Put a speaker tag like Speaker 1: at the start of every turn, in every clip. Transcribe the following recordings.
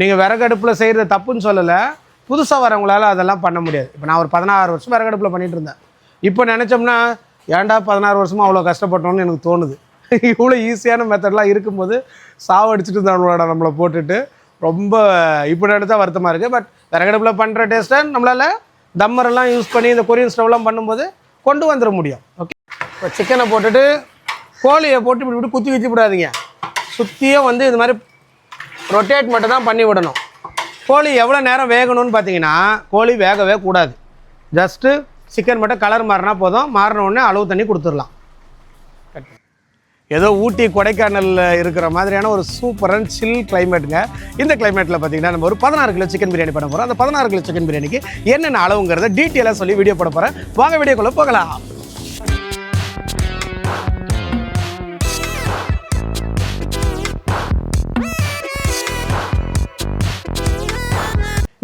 Speaker 1: நீங்கள் விறகடுப்பில் செய்கிறது தப்புன்னு சொல்லலை. புதுசாக வரவங்களால அதெல்லாம் பண்ண முடியாது. இப்போ நான் ஒரு பதினாறு வருஷம் விறகடுப்பில் பண்ணிகிட்டு இருந்தேன். இப்போ நினச்சோம்னா ஏன்டா பதினாறு வருஷமா அவ்வளோ கஷ்டப்பட்டோம்னு எனக்கு தோணுது. இவ்வளோ ஈஸியான மெத்தட்லாம் இருக்கும்போது சாவடிச்சிட்டு நம்மளோட நம்மளை போட்டுட்டு ரொம்ப இப்போ நினச்சா வருத்தமாக இருக்குது பட் விறகடுப்பில் பண்ணுற டேஸ்ட்டை நம்மளால் தம்மரெல்லாம் யூஸ் பண்ணி இந்த கொரியன் ஸ்டவ்லாம் பண்ணும்போது கொண்டு வந்துட முடியும். ஓகே இப்போ சிக்கனை போட்டுட்டு கோழியை போட்டு இப்படி இப்படி குத்தி குத்தி விடாதீங்க சுற்றியும் வந்து இது மாதிரி ரொட்டேட் மட்டும் தான் பண்ணி விடணும். கோழி எவ்வளோ நேரம் வேகணும்னு பார்த்தீங்கன்னா கோழி வேகவே கூடாது. ஜஸ்ட்டு சிக்கன் மட்டும் கலர் மாறினா போதும். மாறின உடனே அளவு தண்ணி கொடுத்துடலாம். ஏதோ ஊட்டி கொடைக்கானலில் இருக்கிற மாதிரியான ஒரு சூப்பரான சில் கிளைமேட்டுங்க இந்த கிளைமேட்டில் பார்த்தீங்கன்னா நம்ம ஒரு பதினாறு கிலோ சிக்கன் பிரியாணி பண்ண போகிறோம் அந்த பதினாறு கிலோ சிக்கன் பிரியாணிக்கு என்னென்ன அளவுங்கிறத டீட்டெயிலாக சொல்லி வீடியோ போட போகிறேன் வாங்க வீடியோக்குள்ளே போகலாம்.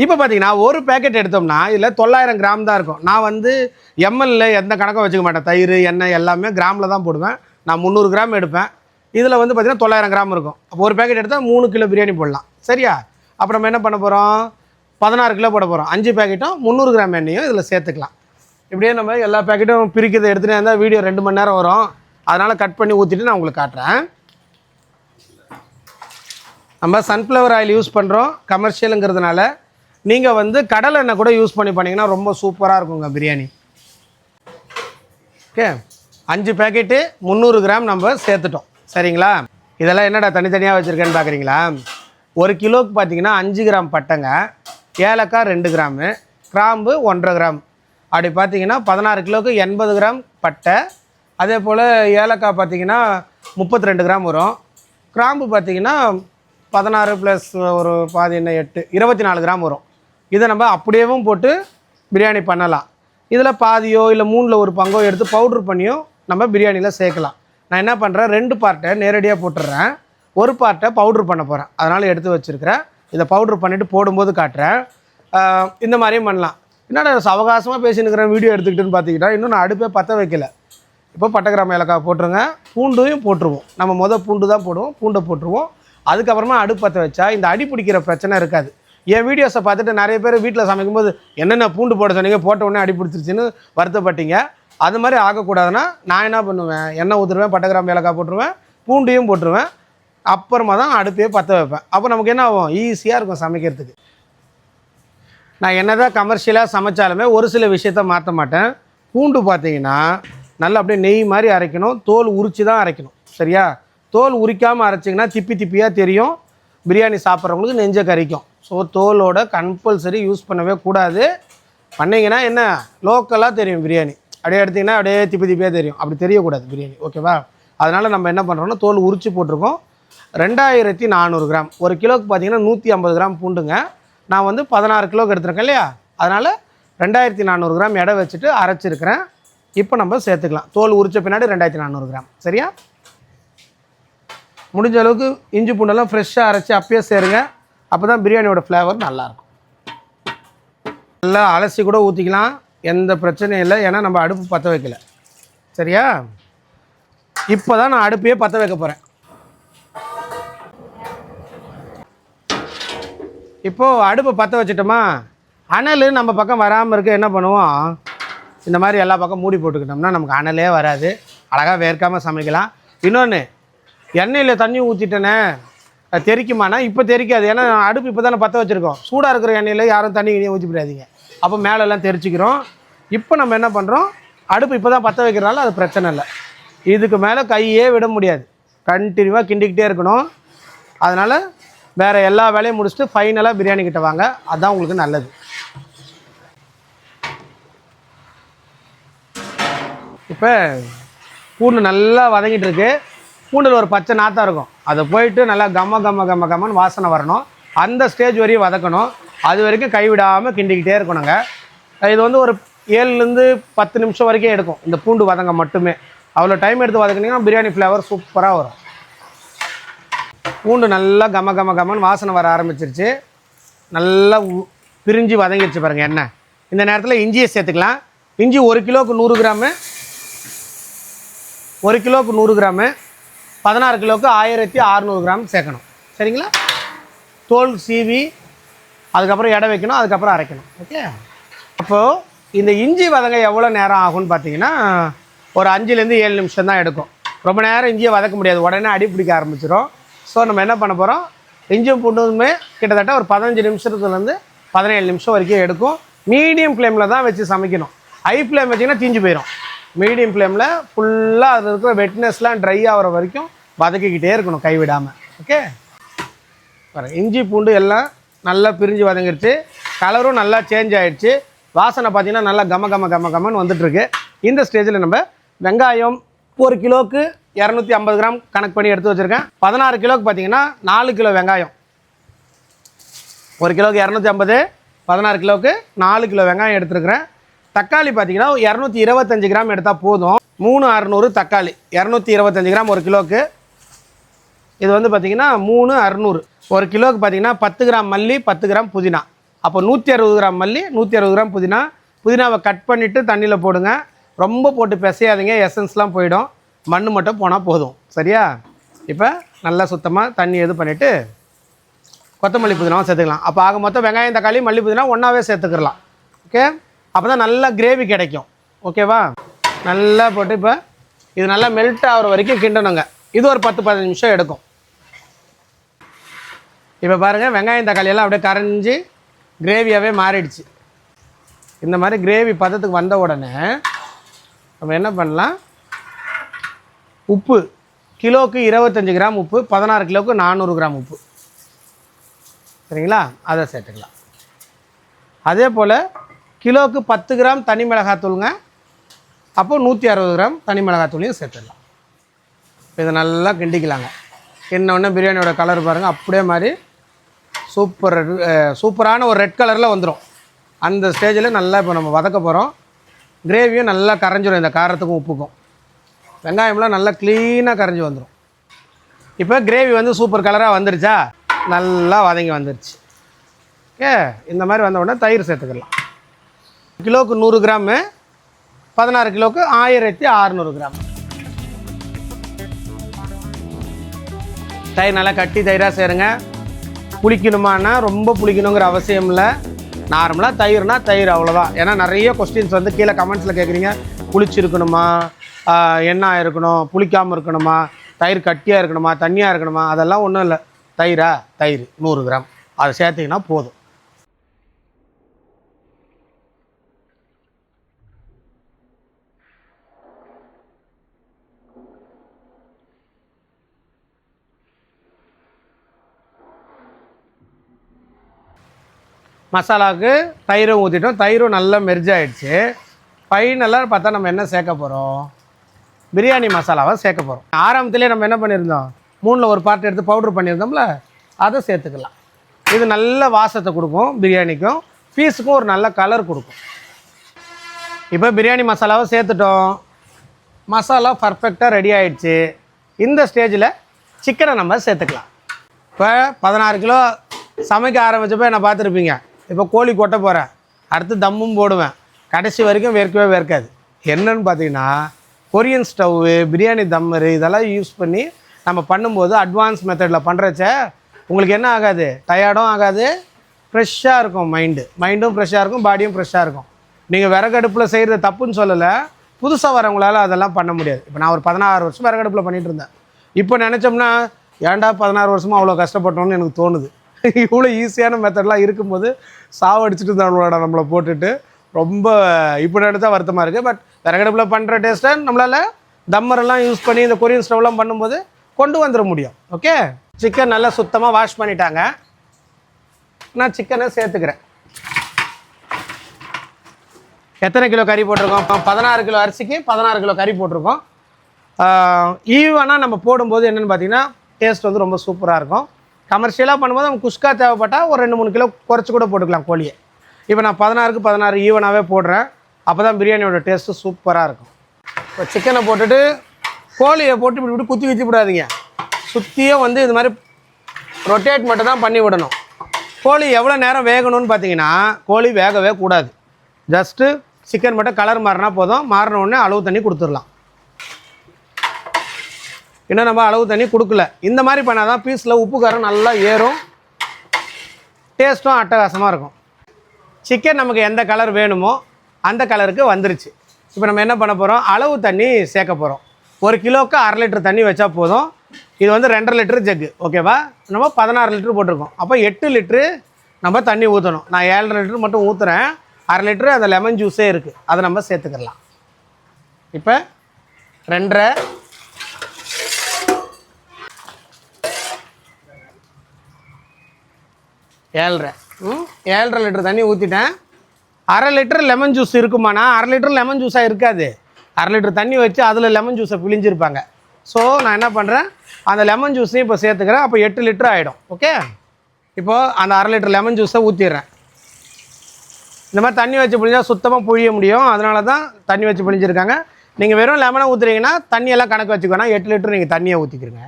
Speaker 1: இப்போ பார்த்தீங்கன்னா ஒரு பேக்கெட் எடுத்தோம்னா இதில் தொள்ளாயிரம் கிராம் தான் இருக்கும். நான் வந்து எம்எல்ல எந்த கணக்கும் வச்சுக்க மாட்டேன். தயிர் எண்ணெய் எல்லாமே கிராமில் தான் போடுவேன். நான் முந்நூறு கிராம் எடுப்பேன். இதில் வந்து பார்த்தீங்கன்னா தொள்ளாயிரம் கிராம் இருக்கும். அப்போ ஒரு பேக்கெட் எடுத்தால் மூணு கிலோ பிரியாணி போடலாம். சரியா? அப்போ நம்ம என்ன பண்ண போகிறோம் பதினாறு கிலோ போட போகிறோம் அஞ்சு பேக்கெட்டும் முந்நூறு கிராம் எண்ணெயும் இதில் சேர்த்துக்கலாம். இப்படியே நம்ம எல்லா பேக்கெட்டும் பிரிக்கிறது எடுத்துகிட்டே இருந்தால் வீடியோ ரெண்டு மணி நேரம் வரும். அதனால் கட் பண்ணி ஊற்றிட்டு நான் உங்களுக்கு காட்டுறேன். நம்ம சன்ஃப்ளவர் ஆயில் யூஸ் பண்ணுறோம் கமர்ஷியலுங்கிறதுனால நீங்கள் வந்து கடலை எண்ணெய் கூட யூஸ் பண்ணி பண்ணிங்கன்னா ரொம்ப சூப்பராக இருக்குங்க பிரியாணி. ஓகே அஞ்சு பேக்கெட்டு முந்நூறு கிராம் நம்ம சேர்த்துட்டோம். சரிங்களா? இதெல்லாம் என்னடா தனித்தனியாக வச்சுருக்கேன்னு பார்க்குறீங்களா ஒரு கிலோவுக்கு பார்த்தீங்கன்னா அஞ்சு கிராம் பட்டைங்க ஏலக்காய் ரெண்டு கிராமு கிராம்பு ஒன்றரை கிராம். அப்படி பார்த்தீங்கன்னா பதினாறு கிலோவுக்கு எண்பது கிராம் பட்டை அதே போல் ஏலக்காய் பார்த்தீங்கன்னா முப்பத்தி ரெண்டு கிராம் வரும். கிராம்பு பார்த்தீங்கன்னா பதினாறு ப்ளஸ் ஒரு பாதி என்ன எட்டு இருபத்தி நாலு கிராம் வரும். இதை நம்ம அப்படியேவும் போட்டு பிரியாணி பண்ணலாம். இதில் பாதியோ இல்லை மூணில் ஒரு பங்கோ எடுத்து பவுட்ரு பண்ணியோ நம்ம பிரியாணியில் சேர்க்கலாம். நான் என்ன பண்ணுறேன் ரெண்டு பார்ட்டை நேரடியாக போட்டுடுறேன். ஒரு பார்ட்டை பவுட்ரு பண்ண போகிறேன் அதனால் எடுத்து வச்சுருக்கிறேன். இதை பவுட்ரு பண்ணிவிட்டு போடும்போது காட்டுறேன். இந்த மாதிரியும் பண்ணலாம். என்னடா அவகாசமாக பேசினுக்கிறேன் வீடியோ எடுத்துக்கிட்டுன்னு பார்த்தீங்கன்னா இன்னும் நான் அடுப்பே பற்ற வைக்கல. இப்போ பட்டைக்கிராம ஏலக்காய் போட்டுருங்க. பூண்டையும் போட்டுருவோம். நம்ம மொதல் பூண்டு தான் போடுவோம். பூண்டை போட்டுருவோம். அதுக்கப்புறமா அடுப்பு பற்ற வச்சா இந்த அடி பிடிக்கிற பிரச்சனை இருக்காது. என் வீடியோஸை பார்த்துட்டு நிறைய பேர் வீட்டில் சமைக்கும்போது என்னென்ன பூண்டு போட சொன்னீங்க போட்ட உடனே அடிப்பிடிச்சிருச்சுன்னு வருத்தப்பட்டீங்க. அது மாதிரி ஆகக்கூடாதுன்னா நான் என்ன பண்ணுவேன்? எண்ணெய் ஊற்றுருவேன் பட்டகிராம் ஏலக்காய் போட்டுருவேன் பூண்டையும் போட்டுருவேன். அப்புறமா தான் அடுப்பே பற்ற வைப்பேன். அப்போ நமக்கு என்ன ஆகும்? ஈஸியாக இருக்கும் சமைக்கிறதுக்கு. நான் என்னதான் கமர்ஷியலாக சமைச்சாலுமே ஒரு சில விஷயத்த மாற்ற மாட்டேன். பூண்டு பார்த்தீங்கன்னா நல்லா அப்படியே நெய் மாதிரி அரைக்கணும். தோல் உரித்து தான் அரைக்கணும். சரியா? தோல் உரிக்காமல் அரைச்சிங்கன்னா திப்பி திப்பியாக தெரியும். பிரியாணி சாப்பிட்றவங்களுக்கு நெஞ்சை கறிக்கும் ஸோ தோலோட கம்பல்சரி யூஸ் பண்ணவே கூடாது. பண்ணிங்கன்னா என்ன? லோக்கலாக தெரியும் பிரியாணி. அப்படியே எடுத்திங்கன்னா அப்படியே திப்பி திப்பியாக தெரியும். அப்படி தெரியக்கூடாது பிரியாணி. ஓகேவா அதனால் நம்ம என்ன பண்ணுறோம்னா தோல் உரித்து போட்டிருக்கோம். ரெண்டாயிரத்தி நானூறு கிராம். ஒரு கிலோவுக்கு பார்த்தீங்கன்னா நூற்றி ஐம்பது கிராம் பூண்டுங்க. நான் வந்து பதினாறு கிலோக்கு எடுத்துருக்கேன் இல்லையா? அதனால் ரெண்டாயிரத்தி நானூறு கிராம் எடை வச்சுட்டு அரைச்சிருக்கிறேன். இப்போ நம்ம சேர்த்துக்கலாம். தோல் உரிச்ச பின்னாடி ரெண்டாயிரத்தி நானூறு கிராம். சரியா? முடிஞ்ச அளவுக்கு இஞ்சி பூண்டெல்லாம் ஃப்ரெஷ்ஷாக அரைச்சி அப்பயே சேருங்க. அப்போ தான் பிரியாணியோட ஃப்ளேவர் நல்லாயிருக்கும் நல்லா அலசி கூட ஊற்றிக்கலாம் எந்த பிரச்சனையும் இல்லை. ஏன்னா நம்ம அடுப்பு பற்ற வைக்கல. சரியா? இப்போ தான் நான் அடுப்பையே பற்ற வைக்க போகிறேன் இப்போது அடுப்பை பற்ற வச்சிட்டோமா? அனல் நம்ம பக்கம் வராமல் இருக்க என்ன பண்ணுவோம்? இந்த மாதிரி எல்லா பக்கம் மூடி போட்டுக்கிட்டோம்னா நமக்கு அனலே வராது. அழகாக வேர்க்காமல் சமைக்கலாம். இன்னொன்று எண்ணெயில் தண்ணி ஊற்றிட்டேனே அது இப்போ தெறிக்காது ஏன்னா அடுப்பு இப்போ தானே பற்ற வச்சுருக்கோம். சூடாக இருக்கிற எண்ணெயில் யாரும் தண்ணி கிணியை ஊற்றி போடாதீங்க அப்போ மேலெல்லாம் தெரிச்சிக்கிறோம். இப்போ நம்ம என்ன பண்ணுறோம் அடுப்பு இப்போ தான் பற்ற வைக்கிறனால அது பிரச்சனை இல்லை. இதுக்கு மேலே கையே விட முடியாது. கண்டினியூவாக கிண்டிக்கிட்டே இருக்கணும். அதனால் வேறு எல்லா வேலையும் முடிச்சுட்டு ஃபைனலாக பிரியாணி கிட்ட வாங்க. அதுதான் உங்களுக்கு நல்லது. இப்போ பூண்டு நல்லா வதங்கிட்டு இருக்கு. பூண்டில் ஒரு பச்சை நாத்தம் இருக்கும். அதை போயிட்டு நல்லா கம்ம கம்ம கம்ம கம்மன்னு வாசனை வரணும். அந்த ஸ்டேஜ் வரையும் வதக்கணும். அது வரைக்கும் கைவிடாமல் கிண்டிக்கிட்டே இருக்கணுங்க. இது வந்து ஒரு ஏழுலேருந்து பத்து நிமிஷம் வரைக்கும் எடுக்கும். இந்த பூண்டு வதங்க மட்டுமே. அவ்வளோ டைம் எடுத்து வதக்கினீங்கன்னா பிரியாணி ஃப்ளேவர் சூப்பராக வரும். பூண்டு நல்லா கம கம கமன்னு வாசனை வர ஆரம்பிச்சிருச்சு. நல்லா உ- பிரிஞ்சு வதங்கிடுச்சு பாருங்கள் எண்ணெய். இந்த நேரத்தில் இஞ்சியை சேர்த்துக்கலாம். இஞ்சி ஒரு கிலோவுக்கு நூறு கிராமு. ஒரு கிலோவுக்கு நூறு கிராமு. பதினாறு கிலோவுக்கு ஆயிரத்தி அறநூறு கிராம் சேர்க்கணும். சரிங்களா? தோல் சீவி அதுக்கப்புறம் எடை வைக்கணும் அதுக்கப்புறம் அரைக்கணும். ஓகே அப்போது இந்த இஞ்சி வதங்க எவ்வளோ நேரம் ஆகும்னு பார்த்தீங்கன்னா ஒரு அஞ்சுலேருந்து ஏழு நிமிஷம் தான் எடுக்கும். ரொம்ப நேரம் இஞ்சியை வதக்க முடியாது. உடனே அடி பிடிக்க ஆரம்பிச்சிடும் ஸோ நம்ம என்ன பண்ண போகிறோம் இஞ்சியும் பூண்டுமே கிட்டத்தட்ட ஒரு பதினஞ்சு நிமிஷத்துலேருந்து பதினேழு நிமிஷம் வரைக்கும் எடுக்கும். மீடியம் ஃப்ளேமில் தான் வச்சு சமைக்கணும். ஹை ஃப்ளேம் வச்சிங்கன்னா தீஞ்சு போயிடும் மீடியம் ஃப்ளேமில் ஃபுல்லாக அதில் இருக்கிற வெட்னஸ்லாம் ட்ரை ஆகிற வரைக்கும் வதக்கிக்கிட்டே இருக்கணும் கைவிடாமல் ஓகே இஞ்சி பூண்டு எல்லாம் நல்லா பிரிஞ்சு வதங்கிருச்சு. கலரும் நல்லா சேஞ்ச் ஆகிடுச்சு வாசனை பார்த்தீங்கன்னா நல்லா கம கம கம கமன்னு வந்துட்டுருக்கு. இந்த ஸ்டேஜில் நம்ம வெங்காயம் ஒரு கிலோவுக்கு இரநூத்தி ஐம்பது கிராம் கணக்கு பண்ணி எடுத்து வச்சுருக்கேன். பதினாறு கிலோவுக்கு பார்த்தீங்கன்னா நாலு கிலோ வெங்காயம். ஒரு கிலோவுக்கு இரநூத்தி ஐம்பது பதினாறு கிலோவுக்கு நாலு கிலோ வெங்காயம் எடுத்துருக்கிறேன். தக்காளி பார்த்தீங்கன்னா இரநூத்தி இருபத்தஞ்சு கிராம் எடுத்தால் போதும். மூணு அறநூறு தக்காளி. இரநூத்தி இருபத்தஞ்சு கிராம் ஒரு கிலோவுக்கு இது வந்து பார்த்திங்கன்னா மூணு அறநூறு. ஒரு கிலோவுக்கு பார்த்தீங்கன்னா பத்து கிராம் மல்லி பத்து கிராம் புதினா. அப்போ நூற்றி அறுபது கிராம் மல்லி நூற்றி அறுபது கிராம் புதினா. புதினாவை கட் பண்ணிவிட்டு தண்ணியில் போடுங்க. ரொம்ப போட்டு பிசையாதீங்க. எசன்ஸ்லாம் போயிடும். மண் மட்டும் போனால் போதும். சரியா? இப்போ நல்லா சுத்தமாக தண்ணி இது பண்ணிவிட்டு கொத்தமல்லி புதினாவும் சேர்த்துக்கலாம். அப்போ ஆக மொத்தம் வெங்காயம் தக்காளி மல்லி புதினா ஒன்றாவே சேர்த்துக்கலாம் ஓகே? அப்போ தான் நல்லா கிரேவி கிடைக்கும். ஓகேவா நல்லா போட்டு இப்போ இது நல்லா மெல்ட் ஆகிற வரைக்கும் கிண்டணுங்க. இது ஒரு பத்து பதினஞ்சு நிமிஷம் எடுக்கும். இப்போ பாருங்கள் வெங்காயம் தக்காளியெல்லாம் அப்படியே கரைஞ்சி கிரேவியாகவே மாறிடுச்சு. இந்த மாதிரி கிரேவி பதத்துக்கு வந்த உடனே நம்ம என்ன பண்ணலாம்? உப்பு கிலோவுக்கு இருபத்தஞ்சி கிராம் உப்பு பதினாறு கிலோவுக்கு நானூறு கிராம் உப்பு. சரிங்களா? அதை சேர்த்துக்கலாம். அதே போல் கிலோவுக்கு பத்து கிராம் தனி மிளகாத்தூளுங்க. அப்போ நூற்றி அறுபது கிராம் தனி மிளகாத்தூளையும் சேர்த்துடலாம். இதை நல்லா கிண்டிக்கலாங்க. கிண்ண பிரியாணியோட கலர் பாருங்கள் அப்படியே மாதிரி சூப்பர் ரெட் சூப்பரான ஒரு ரெட் கலரில் வந்துடும் அந்த ஸ்டேஜில் நல்லா இப்போ நம்ம வதக்க போகிறோம் கிரேவியும் நல்லா கரைஞ்சிடும் இந்த காரத்துக்கும் உப்புக்கும். வெங்காயம்லாம் நல்லா க்ளீனாக கரைஞ்சி வந்துடும் இப்போ கிரேவி வந்து சூப்பர் கலராக வந்துருச்சா? நல்லா வதங்கி வந்துருச்சு. ஓகே இந்த மாதிரி வந்த உடனே தயிர் சேர்த்துக்கலாம். கிலோவுக்கு நூறு கிராமு பதினாறு கிலோவுக்கு ஆயிரத்தி அறநூறு கிராம். தயிர் நல்லா கட்டி தயிராக சேருங்க. புளிக்கணுமானா ரொம்ப புளிக்கணுங்கிற அவசியம் இல்லை. நார்மலாக தயிர்னா தயிர் அவ்வளோதான் ஏன்னா நிறைய கொஸ்டின்ஸ் வந்து கீழே கமெண்ட்ஸில் கேட்குறீங்க புளிச்சிருக்கணுமா? எண்ணெய் இருக்கணும் புளிக்காமல் இருக்கணுமா? தயிர் கட்டியாக இருக்கணுமா? தண்ணியாக இருக்கணுமா? அதெல்லாம் ஒன்றும் இல்லை. தயிரா? தயிர் நூறு கிராம். அதை சேர்த்திங்கன்னா போதும். மசாலாவுக்கு தயிரும் ஊற்றிட்டோம் தயிரும் நல்லா மெர்ஜ் ஆயிடுச்சு. ஃபைனலாக பார்த்தா நம்ம என்ன சேர்க்க போகிறோம் பிரியாணி மசாலாவை சேர்க்க போகிறோம் ஆரம்பத்துலேயே நம்ம என்ன பண்ணியிருந்தோம்? மூணில் ஒரு பார்ட் எடுத்து பவுட்ரு பண்ணியிருந்தோம்ல அதை சேர்த்துக்கலாம். இது நல்ல வாசத்தை கொடுக்கும் பிரியாணிக்கும். பீஸுக்கும் ஒரு நல்ல கலர் கொடுக்கும். இப்போ பிரியாணி மசாலாவை சேர்த்துட்டோம். மசாலா பர்ஃபெக்டாக ரெடி ஆகிடுச்சு இந்த ஸ்டேஜில் சிக்கனை நம்ம சேர்த்துக்கலாம். இப்போ பதினாறு கிலோ சமைக்க ஆரம்பிச்சப்போ என்னை பார்த்துருப்பீங்க? இப்போ கோழி கொட்ட போகிறேன் அடுத்து தம்மும் போடுவேன். கடைசி வரைக்கும் வேர்க்கவே வேர்க்காது. என்னன்னு பார்த்தீங்கன்னா கொரியன் ஸ்டவ்வு பிரியாணி தம்மரு இதெல்லாம் யூஸ் பண்ணி நம்ம பண்ணும்போது அட்வான்ஸ் மெத்தடில் பண்ணுறச்ச உங்களுக்கு என்ன ஆகாது? டயர்டும் ஆகாது. ஃப்ரெஷ்ஷாக இருக்கும் மைண்டு மைண்டும் ஃப்ரெஷ்ஷாக இருக்கும் பாடியும் ஃப்ரெஷ்ஷாக இருக்கும். நீங்கள் விறகடுப்பில் செய்கிறது தப்புன்னு சொல்லலை. புதுசாக வரவங்களால அதெல்லாம் பண்ண முடியாது. இப்போ நான் ஒரு பதினாறு வருஷம் விறகடுப்பில் பண்ணிகிட்டு இருந்தேன். இப்போ நினச்சோம்னா ஏன்டா பதினாறு வருஷமாக அவ்வளோ கஷ்டப்பட்டோம்னு எனக்கு தோணுது. இவ்வளோ ஈஸியான மெத்தட்லாம் இருக்கும்போது சாவடிச்சுட்டு இருந்தாங்களோட நம்மளை போட்டுட்டு. ரொம்ப இப்படி நினச்சா வருத்தமாக இருக்குது பட் விறகடுப்பில் பண்ணுற டேஸ்ட்டை நம்மளால் தம்மரெல்லாம் யூஸ் பண்ணி இந்த கொரியன் ஸ்டவ்லாம் பண்ணும்போது கொண்டு வந்துட முடியும். ஓகே சிக்கன் நல்லா சுத்தமாக வாஷ் பண்ணிட்டாங்க. நான் சிக்கனை சேர்த்துக்கிறேன். எத்தனை கிலோ கறி போட்டிருக்கோம்? பதினாறு கிலோ அரிசிக்கு பதினாறு கிலோ கறி போட்டிருக்கோம். ஈவனாக நம்ம போடும்போது என்னென்னு பார்த்தீங்கன்னா டேஸ்ட் வந்து ரொம்ப சூப்பராக இருக்கும். கமர்ஷியலாக பண்ணும்போது நம்ம குஷ்கா தேவைப்பட்டால் ஒரு ரெண்டு மூணு கிலோ குறைச்சி கூட போட்டுக்கலாம் கோழியை. இப்போ நான் பதினாறுக்கு பதினாறு ஈவனாகவே போடுறேன். அப்போ தான் பிரியாணியோட டேஸ்ட்டு சூப்பராக இருக்கும். இப்போ சிக்கனை போட்டுட்டு கோழியை போட்டு இப்படி இப்படி குத்தி வச்சு விடாதீங்க. சுற்றியும் வந்து இது மாதிரி ரொட்டேட் மட்டும் தான் பண்ணி விடணும். கோழி எவ்வளோ நேரம் வேகணும்னு பார்த்தீங்கன்னா கோழி வேகவே கூடாது. ஜஸ்ட்டு சிக்கன் மட்டும் கலர் மாறினா போதும். மாறின உடனே அளவு தண்ணி கொடுத்துடலாம். இன்னும் நம்ம அளவு தண்ணி கொடுக்கல. இந்த மாதிரி பண்ணால் தான் பீஸில் உப்பு காரம் நல்லா ஏறும். டேஸ்ட்டும் அட்டகாசமாக இருக்கும். சிக்கன் நமக்கு எந்த கலர் வேணுமோ அந்த கலருக்கு வந்துருச்சு. இப்போ நம்ம என்ன பண்ண போகிறோம் அளவு தண்ணி சேர்க்க போகிறோம் ஒரு கிலோவுக்கு அரை லிட்டர் தண்ணி வச்சா போதும். இது வந்து ரெண்டரை லிட்டர் ஜக்கு ஓகேவா நம்ம பதினாறு லிட்டர் போட்டிருக்கோம். அப்போ எட்டு லிட்ரு நம்ம தண்ணி ஊற்றணும் நான் ஏழரை லிட்டர் மட்டும் ஊற்றுறேன் அரை லிட்டரு அந்த லெமன் ஜூஸே இருக்குது அதை நம்ம சேர்த்துக்கலாம். இப்போ ரெண்டரை ஏழ்ரை. ம் ஏழ்ரை லிட்டர் தண்ணி ஊற்றிட்டேன் அரை லிட்டர் லெமன் ஜூஸ் இருக்குமாண்ணா அரை லிட்டர் லெமன் ஜூஸாக இருக்காது. அரை லிட்டர் தண்ணி வச்சு அதில் லெமன் ஜூஸை பிழிஞ்சிருப்பாங்க. ஸோ நான் என்ன பண்ணுறேன் அந்த லெமன் ஜூஸையும் இப்போ சேர்த்துக்கிறேன். அப்போ எட்டு லிட்டர் ஆகிடும் ஓகே இப்போது அந்த அரை லிட்டர் லெமன் ஜூஸை ஊற்றிடுறேன் இந்த மாதிரி தண்ணி வச்சு பிழிஞ்சால் சுத்தமாக புழிய முடியும். அதனால தான் தண்ணி வச்சு பிழிஞ்சிருக்காங்க. நீங்கள் வெறும் லெமனை ஊற்றுறீங்கன்னா தண்ணியெல்லாம் கணக்கு வச்சுக்கோனா எட்டு லிட்டர் நீங்கள் தண்ணியை ஊற்றிக்கிறீங்க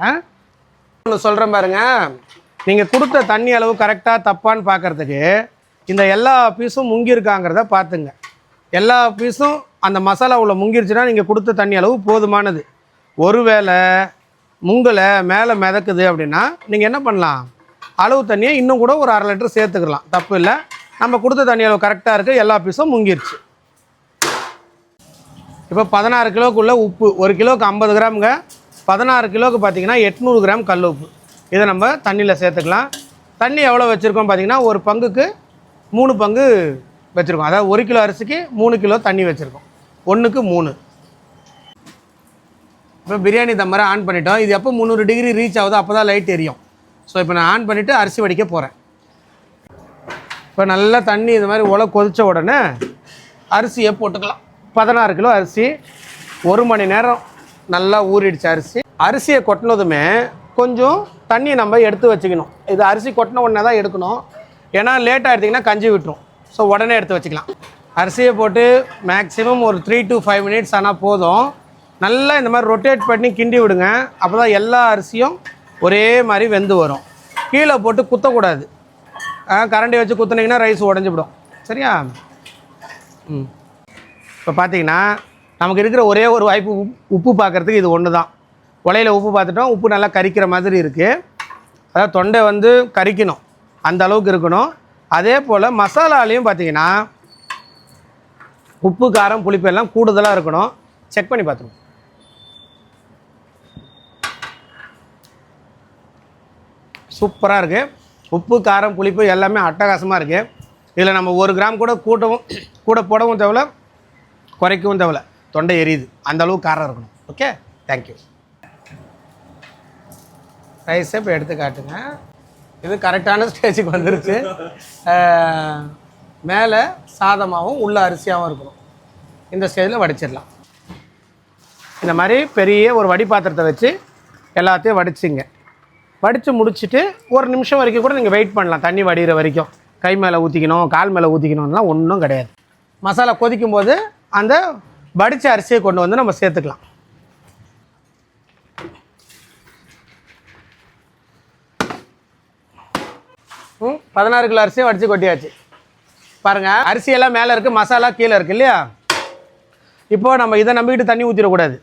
Speaker 1: ஒன்று சொல்கிறேன் பாருங்கள் நீங்கள் கொடுத்த தண்ணி அளவு கரெக்டாக தப்பான்னு பார்க்கறதுக்கு இந்த எல்லா பீஸும் முங்கியிருக்காங்கிறத பார்த்துங்க. எல்லா பீஸும் அந்த மசாலாவில் முங்கிருச்சுன்னா நீங்கள் கொடுத்த தண்ணி அளவு போதுமானது. ஒருவேளை முங்கலை மேலே மிதக்குது அப்படின்னா நீங்கள் என்ன பண்ணலாம்? அளவு தண்ணியை இன்னும் கூட ஒரு அரை லிட்டர் சேர்த்துக்கலாம். தப்பு இல்லை. நம்ம கொடுத்த தண்ணி அளவு கரெக்டாக இருக்குது எல்லா பீஸும் முங்கிருச்சு. இப்போ பதினாறு கிலோவுக்குள்ளே உப்பு ஒரு கிலோவுக்கு ஐம்பது கிராமுங்க. பதினாறு கிலோவுக்கு பார்த்தீங்கன்னா எட்நூறு கிராம் கல் உப்பு. இதை நம்ம தண்ணியில் சேர்த்துக்கலாம். தண்ணி எவ்வளோ வச்சுருக்கோம் பார்த்தீங்கன்னா ஒரு பங்குக்கு மூணு பங்கு வச்சுருக்கோம். அதாவது ஒரு கிலோ அரிசிக்கு மூணு கிலோ தண்ணி வச்சுருக்கோம். ஒன்றுக்கு மூணு. இப்போ பிரியாணி தம்மரை ஆன் பண்ணிட்டோம். இது எப்போ முந்நூறு டிகிரி ரீச் ஆகுதோ அப்போ தான் லைட் எரியும். ஸோ இப்போ நான் ஆன் பண்ணிவிட்டு அரிசி வடிக்க போகிறேன் இப்போ நல்லா தண்ணி இது மாதிரி உலை கொதித்த உடனே அரிசியை போட்டுக்கலாம். பதினாறு கிலோ அரிசி ஒரு மணி நேரம் நல்லா ஊறிடுச்சு அரிசி. அரிசியை கொட்டினதுமே கொஞ்சம் தண்ணியை நம்ம எடுத்து வச்சுக்கணும். இது அரிசி கொட்டின உடனே தான் எடுக்கணும். ஏன்னா லேட்டாக எடுத்திங்கன்னா கஞ்சி விட்டுரும். ஸோ உடனே எடுத்து வச்சுக்கலாம். அரிசியை போட்டு மேக்ஸிமம் ஒரு த்ரீ டு ஃபைவ் மினிட்ஸ் ஆனால் போதும். நல்லா இந்த மாதிரி ரொட்டேட் பண்ணி கிண்டி விடுங்க. அப்போ தான் எல்லா அரிசியும் ஒரே மாதிரி வெந்து வரும். கீழே போட்டு குத்தக்கூடாது. கரண்டி வச்சு குத்துனீங்கன்னா ரைஸ் உடஞ்சிவிடும் சரியா? ம். இப்போ பார்த்தீங்கன்னா நமக்கு இருக்கிற ஒரே ஒரு வாய்ப்பு உப்பு பார்க்குறதுக்கு இது ஒன்று தான் உலையில் உப்பு பார்த்துட்டோம். உப்பு நல்லா கரிக்கிற மாதிரி இருக்குது அதாவது தொண்டை வந்து கறிக்கணும் அந்த அளவுக்கு இருக்கணும். அதே போல் மசாலாலையும் பார்த்தீங்கன்னா உப்பு காரம் புளிப்பு எல்லாம் கூடுதலாக இருக்கணும். செக் பண்ணி பார்த்துருவோம். சூப்பராக இருக்குது உப்பு காரம் புளிப்பு எல்லாமே அட்டகாசமாக இருக்குது இதில் நம்ம ஒரு கிராம் கூட கூட்டவும் கூட போடவும் தேவையில்ல குறைக்கவும் தேவையில்ல. தொண்டை எரியுது. அந்த அளவுக்கு காரம் இருக்கணும். ஓகே தேங்க்யூ ரைஸை இப்போ எடுத்து காட்டுங்க. இது கரெக்டான ஸ்டேஜுக்கு வந்துருச்சு. மேலே சாதமாகவும் உள்ள அரிசியாகவும் இருக்கணும். இந்த ஸ்டேஜில் வடிச்சிடலாம். இந்த மாதிரி பெரிய ஒரு வடி பாத்திரத்தை வச்சு எல்லாத்தையும் வடிச்சிங்க. வடித்து முடிச்சுட்டு ஒரு நிமிஷம் வரைக்கும் கூட நீங்கள் வெயிட் பண்ணலாம். தண்ணி வடிகிற வரைக்கும். கை மேலே ஊற்றிக்கணும் கால் மேலே ஊற்றிக்கணும்லாம் ஒன்றும் கிடையாது. மசாலா கொதிக்கும் போது அந்த வடித்த அரிசியை கொண்டு வந்து நம்ம சேர்த்துக்கலாம். பதினாறு கிலோ அரிசியை வடித்து கொட்டியாச்சு. பாருங்கள் அரிசியெல்லாம் மேலே இருக்குது மசாலா கீழே இருக்குது இல்லையா? இப்போ நம்ம இதை நம்பிக்கிட்டு தண்ணி ஊற்றிடக்கூடாது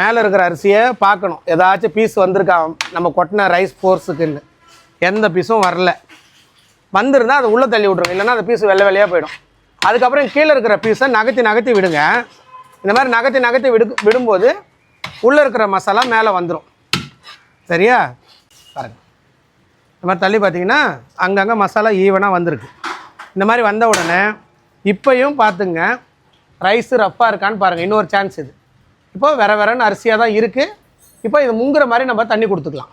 Speaker 1: மேலே இருக்கிற அரிசியை பார்க்கணும். ஏதாச்சும் பீஸ் வந்திருக்கா நம்ம கொட்டின ரைஸ் ஃபோர்ஸுக்குன்னு எந்த பீஸும் வரல. வந்திருந்தால் அதை உள்ளே தள்ளி விட்ருங்க இல்லைன்னா அந்த பீஸ் வெள்ளை வெள்ளையாக போயிடும். அதுக்கப்புறம் கீழே இருக்கிற பீஸை நகர்த்தி நகர்த்தி விடுங்க. இந்த மாதிரி நகர்த்தி நகர்த்தி விடு விடும்போது உள்ளே இருக்கிற மசாலா மேலே வந்துடும் சரியா? பாருங்கள் இந்த மாதிரி தள்ளி பார்த்தீங்கன்னா அங்கங்கே மசாலா ஈவனாக வந்திருக்கு. இந்த மாதிரி வந்த உடனே இப்பையும் பார்த்துங்க ரைஸு ரஃப்பாக இருக்கான்னு பாருங்கள் இன்னொரு சான்ஸ் இது. இப்போ வேற வேறன்னு அரிசியாக தான் இருக்குது இப்போ இது முங்குற மாதிரி நம்ம தண்ணி கொடுத்துக்கலாம்.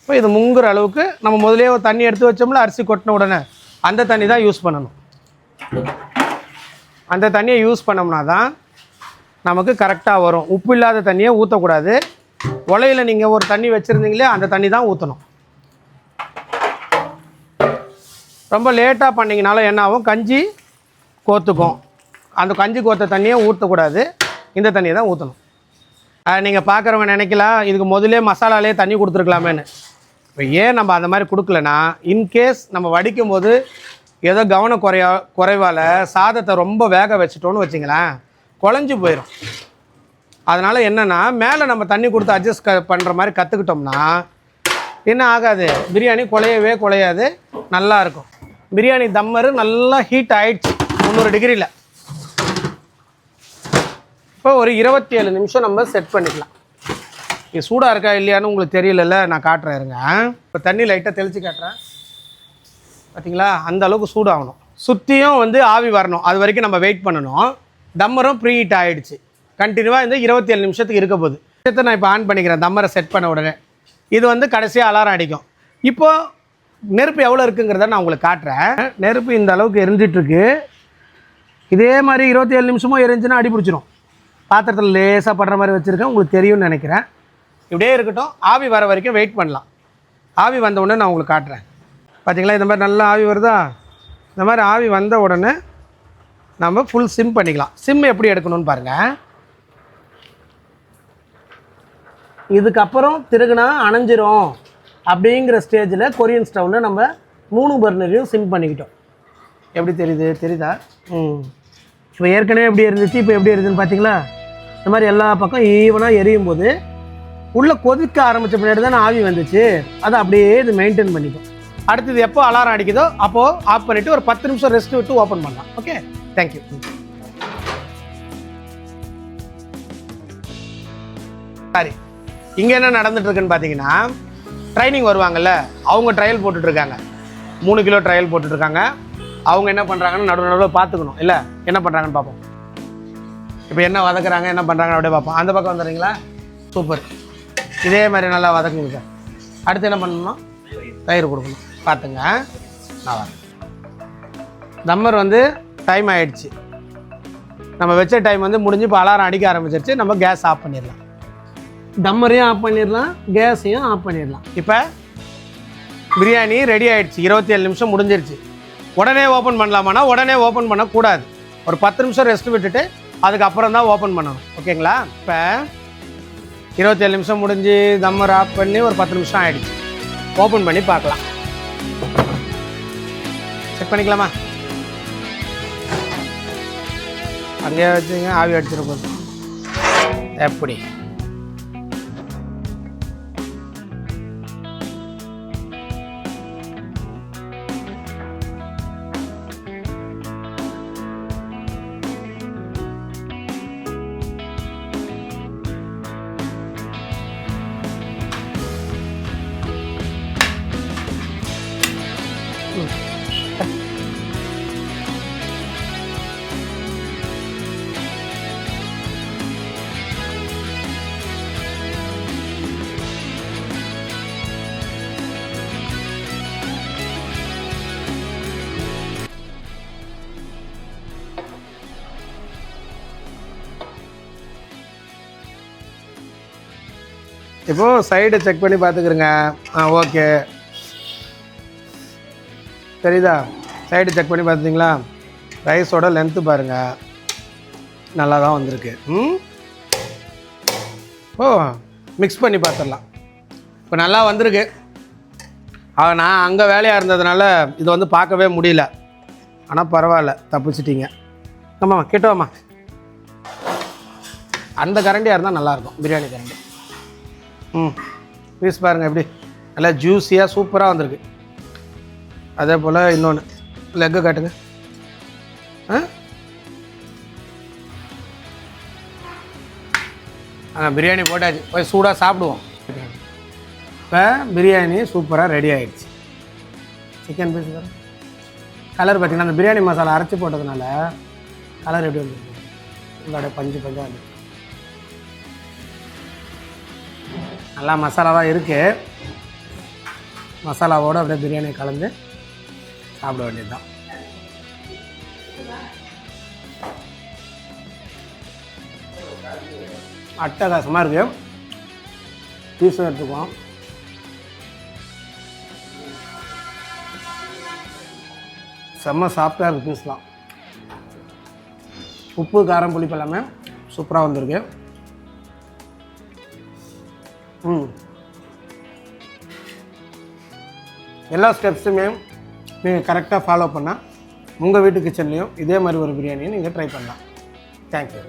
Speaker 1: இப்போ இது முங்குற அளவுக்கு நம்ம முதலே ஒரு தண்ணி எடுத்து வச்சோம்ல அரிசி கொட்டின உடனே அந்த தண்ணி தான் யூஸ் பண்ணணும். அந்த தண்ணியை யூஸ் பண்ணோம்னா தான் நமக்கு கரெக்டாக வரும். உப்பு இல்லாத தண்ணியை ஊற்றக்கூடாது உலையில் நீங்கள் ஒரு தண்ணி வச்சுருந்தீங்களே அந்த தண்ணி தான் ஊற்றணும் ரொம்ப லேட்டாக பண்ணிங்கனாலும் என்ன ஆகும்? கஞ்சி கோத்துக்கும். அந்த கஞ்சி கோத்த தண்ணியை ஊற்றக்கூடாது இந்த தண்ணியை தான் ஊற்றணும் நீங்கள் பார்க்குறவங்க நினைக்கலாம் இதுக்கு முதலே மசாலாலே தண்ணி கொடுத்துருக்கலாமேன்னு. இப்போ ஏன் நம்ம அந்த மாதிரி கொடுக்கலனா இன்கேஸ் நம்ம வடிக்கும் போது ஏதோ கவன குறையா குறைவால் சாதத்தை ரொம்ப வேக வச்சிட்டோன்னு வச்சிங்களேன் குழஞ்சி போயிடும் அதனால் என்னென்னா மேலே நம்ம தண்ணி கொடுத்து அட்ஜஸ்ட் க பண்ணுற மாதிரி கற்றுக்கிட்டோம்னா என்ன ஆகாது. பிரியாணி குலையவே குலையாது நல்லாயிருக்கும் பிரியாணி தம்மரு நல்லா ஹீட் ஆயிடுச்சு. முந்நூறு டிகிரியில் இப்போ ஒரு இருபத்தி ஏழு நிமிஷம் நம்ம செட் பண்ணிக்கலாம். இது சூடாக இருக்கா இல்லையான்னு உங்களுக்கு தெரியலல்ல. நான் காட்டுறேன் இருங்க. இப்போ தண்ணி லைட்டாக தெளித்து காட்டுறேன். பார்த்தீங்களா அந்த அளவுக்கு சூடாகணும். சுற்றியும் வந்து ஆவி வரணும். அது வரைக்கும் நம்ம வெயிட் பண்ணணும். தம்மரும் ப்ரீ ஹீட் ஆகிடுச்சு கண்டினியூவாக இந்த இருபத்தி ஏழு நிமிஷத்துக்கு இருக்க போகுது. விஷயத்தை நான் இப்போ ஆன் பண்ணிக்கிறேன். தம்மரை செட் பண்ண உடனே. இது வந்து கடைசியாக அலாரம் அடிக்கும். இப்போது நெருப்பு எவ்வளோ இருக்குங்கிறத நான் உங்களுக்கு காட்டுறேன். நெருப்பு இந்த அளவுக்கு எரிஞ்சிட்ருக்கு. இதே மாதிரி இருபத்தி ஏழு நிமிஷமும் எரிஞ்சுன்னா அடி பிடிச்சிரும். பாத்திரத்தில் லேசாக படுற மாதிரி வச்சுருக்கேன். உங்களுக்கு தெரியும்னு நினைக்கிறேன். இப்படியே இருக்கட்டும். ஆவி வர வரைக்கும் வெயிட் பண்ணலாம். ஆவி வந்த உடனே நான் உங்களுக்கு காட்டுறேன். பார்த்தீங்களா இந்த மாதிரி நல்லா ஆவி வருதா? இந்த மாதிரி ஆவி வந்த உடனே நம்ம ஃபுல் சிம் பண்ணிக்கலாம். சிம் எப்படி எடுக்கணும்னு பாருங்கள் இதுக்கப்புறம் திருகுனா அணைஞ்சிரும் அப்படிங்கிற ஸ்டேஜில் கொரியன் ஸ்டவ்வில் நம்ம மூணு பர்னரையும் சிம் பண்ணிக்கிட்டோம். எப்படி தெரியுது? தெரியுதா? ம். இப்போ ஏற்கனவே எப்படி இருந்துச்சு? இப்போ எப்படி இருக்குதுன்னு பார்த்தீங்களா இந்த மாதிரி எல்லா பக்கம் ஈவனாக எரியும் போது உள்ளே கொதிக்க ஆரம்பித்த பின்னாடி தானே ஆவி வந்துச்சு. அதை அப்படியே இது மெயின்டைன் பண்ணிக்கும் அடுத்தது எப்போ அலாரம் அடிக்குதோ அப்போது ஆஃப் பண்ணிவிட்டு ஒரு பத்து நிமிஷம் ரெஸ்ட் விட்டு ஓப்பன் பண்ணலாம். ஓகே தேங்க்யூ சரி இங்கே என்ன நடந்துட்டு இருக்குன்னு பார்த்தீங்கன்னா ட்ரைனிங் வருவாங்கல்ல அவங்க ட்ரையல் போட்டுட்ருக்காங்க மூணு கிலோ ட்ரையல் போட்டுட்ருக்காங்க அவங்க என்ன பண்ணுறாங்கன்னு நடுவு நடுவில் பார்த்துக்கணும் இல்லை என்ன பண்ணுறாங்கன்னு பார்ப்போம் இப்போ என்ன வதக்குறாங்க என்ன பண்ணுறாங்கன்னு அப்படியே பார்ப்போம் அந்த பக்கம் வந்துடுறீங்களா? சூப்பர். இதே மாதிரி நல்லா வதக்குங்க சார். அடுத்து என்ன பண்ணணும்? தயிர் கொடுக்கணும். பார்த்துங்க நான் வரேன் தம்மர் வந்து டைம் ஆயிடுச்சு. நம்ம வச்ச டைம் வந்து முடிஞ்சு இப்போ அலாரம் அடிக்க ஆரம்பிச்சிருச்சு. நம்ம கேஸ் ஆஃப் பண்ணிடலாம். தம்மரையும் ஆஃப் பண்ணிடலாம் கேஸையும் ஆஃப் பண்ணிடலாம். இப்போ பிரியாணி ரெடி ஆகிடுச்சு இருபத்தி ஏழு நிமிஷம் முடிஞ்சிருச்சு. உடனே ஓப்பன் பண்ணலாமானா உடனே ஓப்பன் பண்ணக்கூடாது. ஒரு பத்து நிமிஷம் ரெஸ்ட் விட்டுட்டு அதுக்கப்புறம் தான் ஓப்பன் பண்ணணும். ஓகேங்களா இப்போ இருபத்தேழு நிமிஷம் முடிஞ்சு தம்மர் ஆஃப் பண்ணி ஒரு பத்து நிமிஷம் ஆகிடுச்சு ஓப்பன் பண்ணி பார்க்கலாம். செக் பண்ணிக்கலாமா? அங்கேயே வச்சுங்க ஆவி அடிச்சிருப்போம் எப்படி? இப்போ சைடை செக் பண்ணி பார்த்துக்கிறங்க ஆ ஓகே தெரியுதா? சைடு செக் பண்ணி பார்த்தீங்களா ரைஸோட லென்த்து பாருங்கள் நல்லா தான் வந்திருக்கு. ம்? ஓ மிக்ஸ் பண்ணி பார்த்துடலாம். இப்போ நல்லா வந்திருக்கு. ஆ, நான் அங்கே வேலையாக இருந்ததுனால இது வந்து பார்க்கவே முடியல. ஆனால் பரவாயில்ல. தப்பிச்சிட்டீங்க. ஆமாம்மா கேட்டோம்மா. அந்த கரண்டியாக இருந்தால் நல்லாயிருக்கும் பிரியாணி கரண்டி ம். பீஸ் பாருங்கள் எப்படி. நல்லா ஜூஸியாக சூப்பராக வந்திருக்கு. அதே போல் இன்னொன்று லெக்கு காட்டுங்க. ஆ? ஆ பிரியாணி போட்டாச்சு. போய் சூடாக சாப்பிடுவோம். இப்போ பிரியாணி சூப்பராக ரெடி ஆகிடுச்சு சிக்கன் பீஸ் கலர் பார்த்தீங்கன்னா அந்த பிரியாணி மசாலா அரைச்சி போட்டதுனால கலர் எப்படி வந்துருக்கு? உங்களோட பஞ்சு பஞ்சாக வந்துருக்கு நல்லா மசாலாவாக இருக்குது மசாலாவோடு அப்படியே பிரியாணி கலந்து சாப்பிட வேண்டியது தான் அட்டகாசமாக இருக்குது பீஸும் எடுத்துக்குவோம். செம்ம சாஃப்டாக இருக்குது பீஸ்லாம். உப்பு காரம் புளிப்பு எல்லாமே சூப்பராக வந்திருக்கு. எல்லா ஸ்டெப்ஸுமே நீங்கள் கரெக்டாக ஃபாலோ பண்ணால் உங்கள் வீட்டு கிச்சன்லேயும் இதே மாதிரி ஒரு பிரியாணியை நீங்கள் ட்ரை பண்ணலாம். தேங்க்யூ